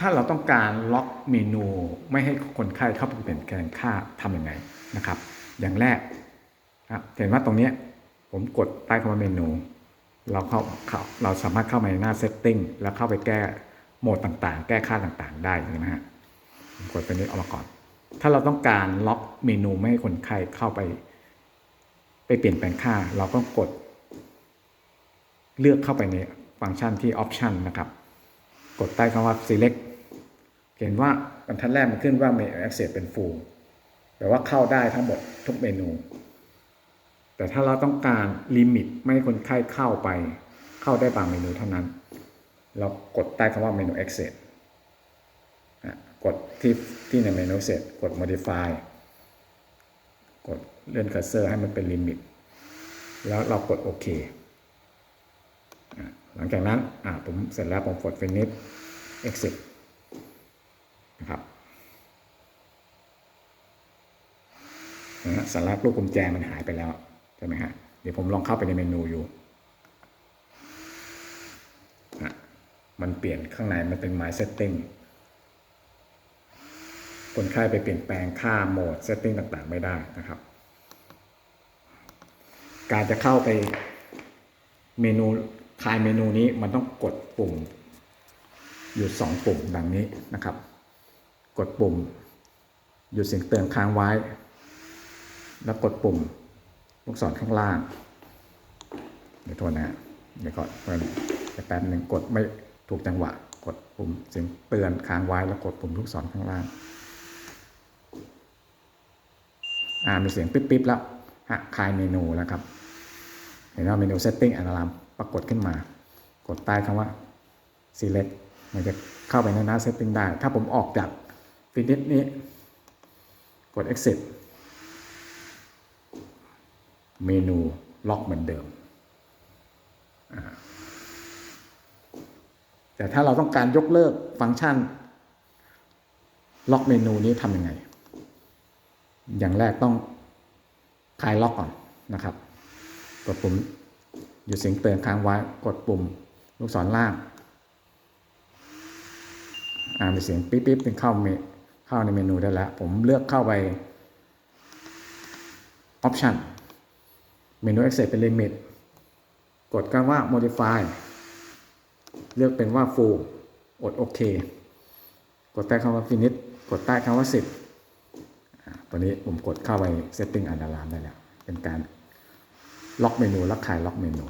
ถ้าเราต้องการล็อกเมนูไม่ให้คนไข้เข้าไปเปลี่ยนแปลงค่าทำยังไงนะครับ อย่างแรกครับเห็นว่าตรงนี้ผมกดใต้คำว่าเมนู เราเข้าเข้าเราสามารถเข้ามาในหน้า setting แล้วเข้าไปแก้โหมดต่างๆ แก้ค่าต่างๆ ได้นะฮะผมกดตัวนี้ออกมาก่อน ถ้าเราต้องการล็อกเมนูไม่ให้คนไข้เข้าไป ไปเปลี่ยนแปลงค่า เราก็กด เลือกเข้าไปในฟังก์ชันที่ option นะครับ กดใต้คำว่า select เห็นว่าบรรทัดแรกมันขึ้นว่า menu access เป็น full แปลว่าเข้าได้ทั้งหมดทุกเมนู แต่ถ้าเราต้องการลิมิตไม่ให้คนไข้เข้าไป เข้าได้บางเมนูเท่านั้น เรากดใต้คำว่า menu access กดที่ที่ในเมนู access กด modify กดเลื่อนคัสเซอร์ให้มันเป็นลิมิต แล้วเรากดโอเค หลังจากนั้นผมเสร็จแล้วผมกด finish exit นะครับนะฮะสัญลักษณ์ลูกกุญแจมันหายไปแล้วใช่ไหมฮะเดี๋ยวผมลองเข้าไปในเมนูอยู่ มันเปลี่ยนข้างในมันเป็น My Setting คนไข้ไปเปลี่ยนแปลงค่าโหมด Setting ต่างๆ ไม่ได้นะครับ การจะเข้าไปเมนู คลายเมนูนี้มันต้องกดปุ่ม อยู่สองปุ่มดังนี้นะครับ กดปุ่ม หยุดเสียงเตือนค้างไว้ แล้วกดปุ่มลูกศรข้างล่าง เดี๋ยวโทษนะเดี๋ยวก่อนแป๊บหนึ่งกดไม่ถูกจังหวะ กดปุ่มเสียงเตือนค้างไว้แล้วกดปุ่มลูกศรข้างล่างอ่ามีเสียงปิ๊บปิ๊บแล้วคลายเมนูแล้วครับ เห็นว่าเมนู setting alarm ปรากฏขึ้นมา กดใต้คำว่า select มันจะเข้าไปในหน้า setting ได้ ถ้าผมออกจาก finish นี้ กด exit เมนูล็อกเหมือนเดิม แต่ถ้าเราต้องการยกเลิกฟังก์ชัน ล็อกเมนูนี้ทำยังไง อย่างแรกต้องคลายล็อกก่อนนะครับ กดปุ่ม หยุดเสียงเตือนค้างไว้กดปุ่ม ลูกศรล่างอ่ามีเสียงปิ๊บปิ๊บเป็นเข้าเมเข้าในเมนูได้แล้ว ผมเลือกเข้าไป option เมนู access เป็น limit กดคำว่า modify เลือกเป็นว่า full กดโอเค กดใต้คำว่า finish กดใต้คำว่า 10ตัวนี้ผมกดเข้าไป setting alarm ได้แล้ว เป็นการ ล็อกเมนูล็อกขายล็อกเมนู